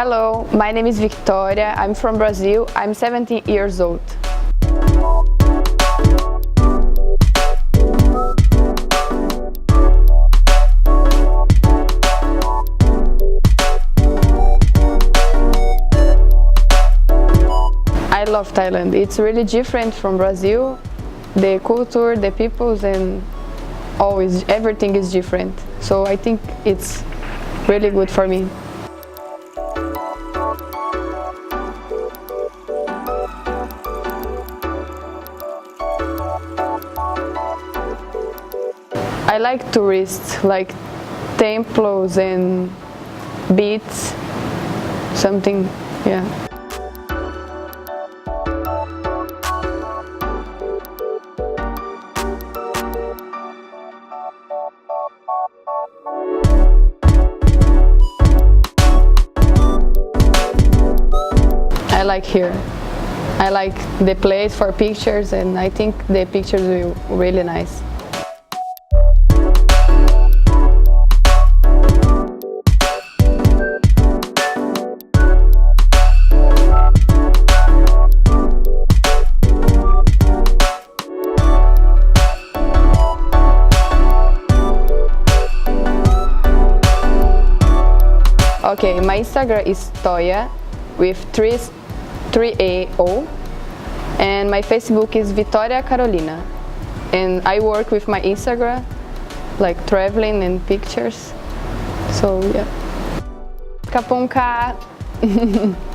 Hello, my name is Victoria. I'm from Brazil. I'm 17 years old. I love Thailand. It's really different from Brazil. The culture, the peoples, and always everything is different. So I think it's really good for me. I like tourists, like temples and beaches, something, yeah. I like here. I like the place for pictures and I think the pictures will really nice. Okay, my Instagram is Toya with three three A O, and my Facebook is Vitoria Carolina, and I work with my Instagram, like traveling and pictures. So yeah. Kapunka.